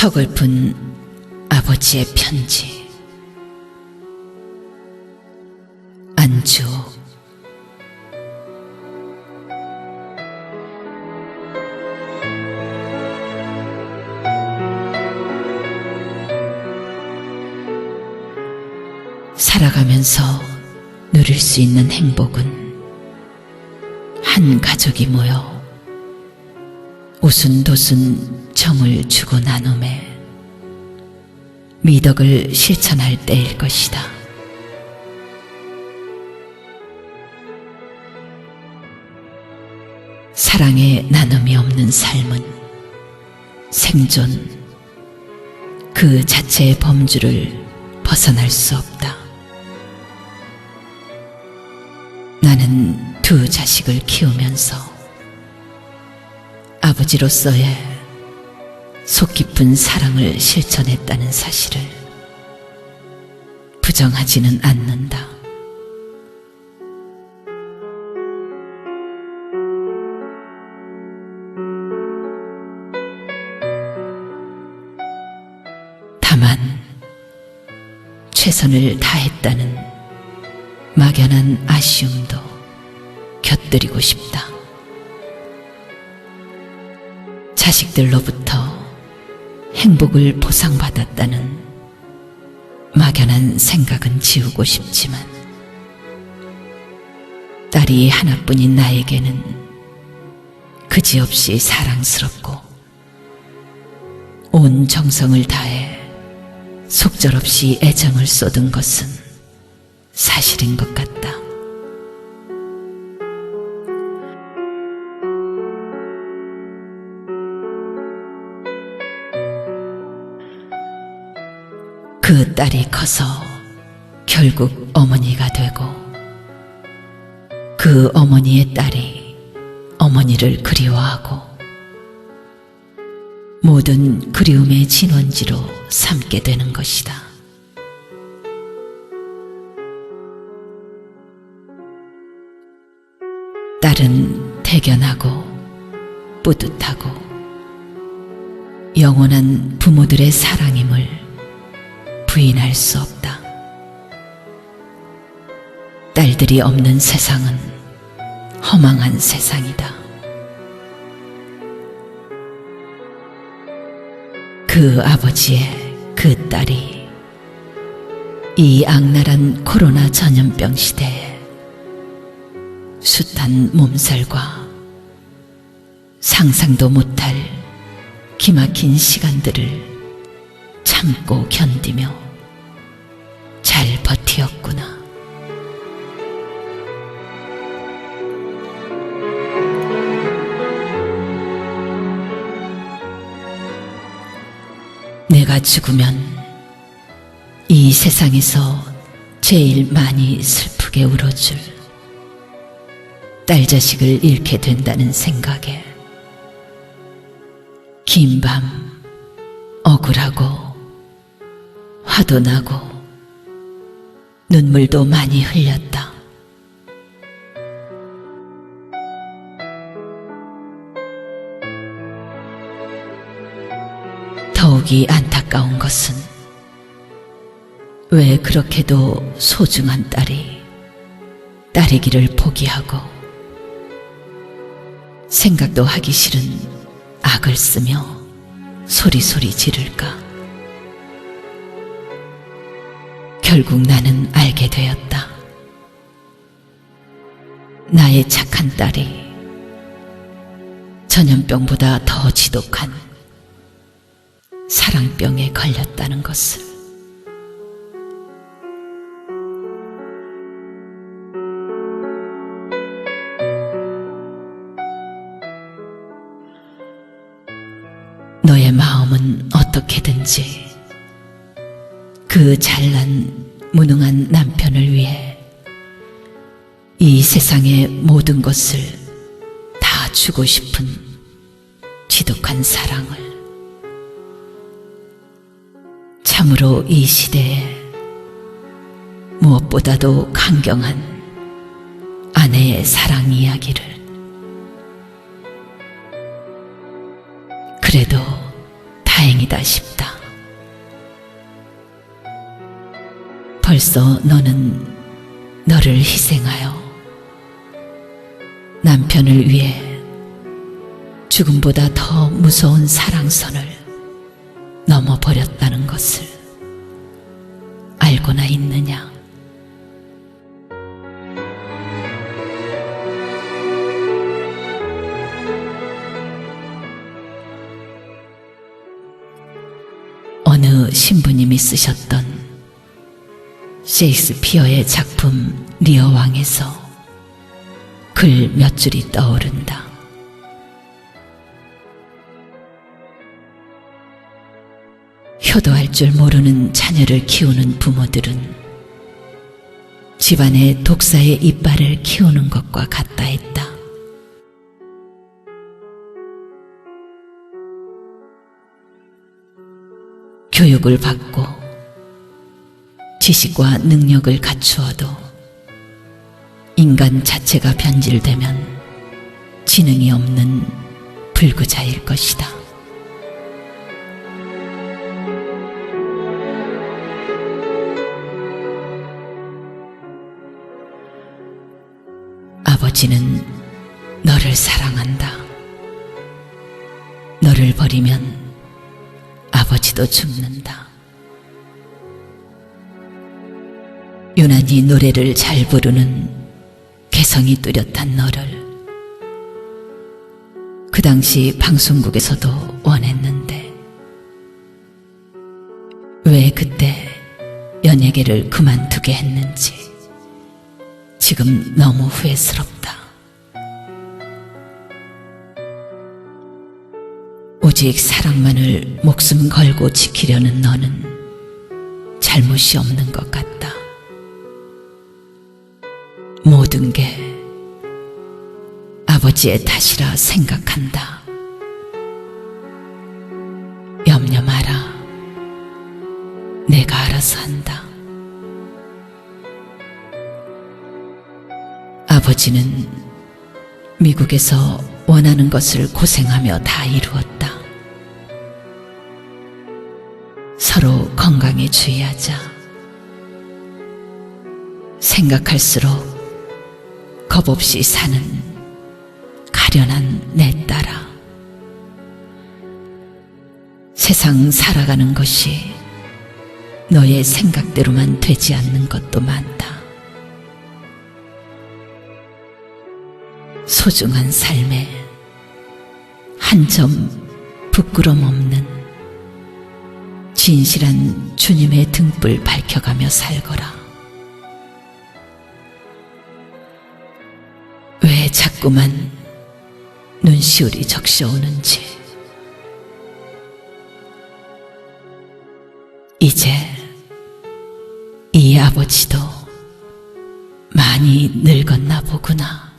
서글픈 아버지의 편지. 안주. 살아가면서 누릴 수 있는 행복은 한 가족이 모여 오순도순 정을 주고 나눔에 미덕을 실천할 때일 것이다. 사랑의 나눔이 없는 삶은 생존 그 자체의 범주를 벗어날 수 없다. 나는 두 자식을 키우면서 아버지로서의 속 깊은 사랑을 실천했다는 사실을 부정하지는 않는다. 다만 최선을 다했다는 막연한 아쉬움도 곁들이고 싶다. 자식들로부터 행복을 보상받았다는 막연한 생각은 지우고 싶지만 딸이 하나뿐인 나에게는 그지없이 사랑스럽고 온 정성을 다해 속절없이 애정을 쏟은 것은 사실인 것 같다. 딸이 커서 결국 어머니가 되고 그 어머니의 딸이 어머니를 그리워하고 모든 그리움의 진원지로 삼게 되는 것이다. 딸은 대견하고 뿌듯하고 영원한 부모들의 사랑임을 부인할 수 없다. 딸들이 없는 세상은 허망한 세상이다. 그 아버지의 그 딸이 이 악랄한 코로나 전염병 시대에 숱한 몸살과 상상도 못할 기막힌 시간들을 참고 견디며 잘 버티었구나. 내가 죽으면 이 세상에서 제일 많이 슬프게 울어줄 딸 자식을 잃게 된다는 생각에 긴 밤 억울하고 화도 나고 눈물도 많이 흘렸다. 더욱이 안타까운 것은 왜 그렇게도 소중한 딸이 딸이기를 포기하고 생각도 하기 싫은 악을 쓰며 소리소리 지를까? 결국 나는 알게 되었다. 나의 착한 딸이 전염병보다 더 지독한 사랑병에 걸렸다는 것을. 너의 마음은 어떻게든지 그 잘난 무능한 남편을 위해 이 세상의 모든 것을 다 주고 싶은 지독한 사랑을 참으로 이 시대에 무엇보다도 강경한 아내의 사랑 이야기를 그래도 다행이다 싶다. 벌써 너는 너를 희생하여 남편을 위해 죽음보다 더 무서운 사랑선을 넘어버렸다는 것을 알고나 있느냐? 어느 신부님이 쓰셨던 셰익스피어의 작품 리어 왕에서 글 몇 줄이 떠오른다. 효도할 줄 모르는 자녀를 키우는 부모들은 집안의 독사의 이빨을 키우는 것과 같다 했다. 교육을 받고 지식과 능력을 갖추어도 인간 자체가 변질되면 지능이 없는 불구자일 것이다. 아버지는 너를 사랑한다. 너를 버리면 아버지도 죽는다. 유난히 노래를 잘 부르는 개성이 뚜렷한 너를 그 당시 방송국에서도 원했는데 왜 그때 연예계를 그만두게 했는지 지금 너무 후회스럽다. 오직 사랑만을 목숨 걸고 지키려는 너는 잘못이 없는 것 같다. 모든 게 아버지의 탓이라 생각한다. 염려 마라. 내가 알아서 한다. 아버지는 미국에서 원하는 것을 고생하며 다 이루었다. 서로 건강에 주의하자. 생각할수록 겁 없이 사는 가련한 내 딸아. 세상 살아가는 것이 너의 생각대로만 되지 않는 것도 많다. 소중한 삶에 한 점 부끄럼 없는 진실한 주님의 등불 밝혀가며 살거라. 자꾸만 눈시울이 적셔오는지. 이제 이 아버지도 많이 늙었나 보구나.